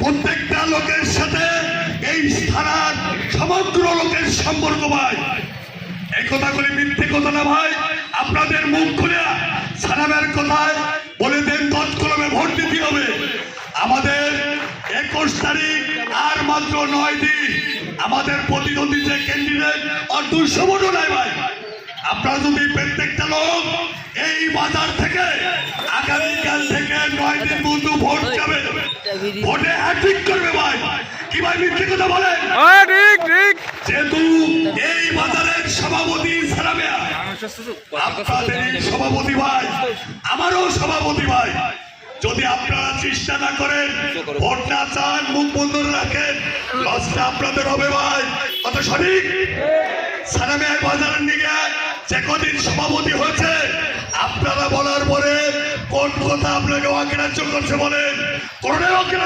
প্রত্যেকটা লোকের সাথে এই স্থানার সমগ্র লোকের সম্পর্ক ভাই। এই কথা কথাগুলি মিথ্যে কথা না ভাই। আপনাদের মুখ খুলে সালামের কথায় বলে দেন, তৎকলমে ভোট দিতে হবে। আমাদের একুশ তারিখ আর মাত্র নয় দিন আমাদের প্রতিদ্বন্দ্বী যে ক্যান্ডিডেট আর ভোটও নাই ভাই। আপনারা যদি প্রত্যেকটা লোক এই বাজার থেকে আগামীকাল থেকে নয় দিন বন্ধু ভোট ভোটে হ্যাট্রিক করবে ভাই। কি ভাই মিথ্যে কথা বলেন? ঠিক ঠিক। যেহেতু এই বাজারের সভাপতি সারামিয়া আপনাদের সভাপতি ভাই আমারও সভাপতি ভাই যদি আপনারা চেষ্টা না করেন ভোট না চান মুখ বন্ধ রাখেন লসটা আপনাদের হবে ভাই। কত সঠিক? সারামিয়া বাজারের দিকে যে কদিন সভাপতি হয়েছে কোন কথা আপনাকে অগ্রাহ্য করছে বলেন? কোনটাই অগ্রাহ্য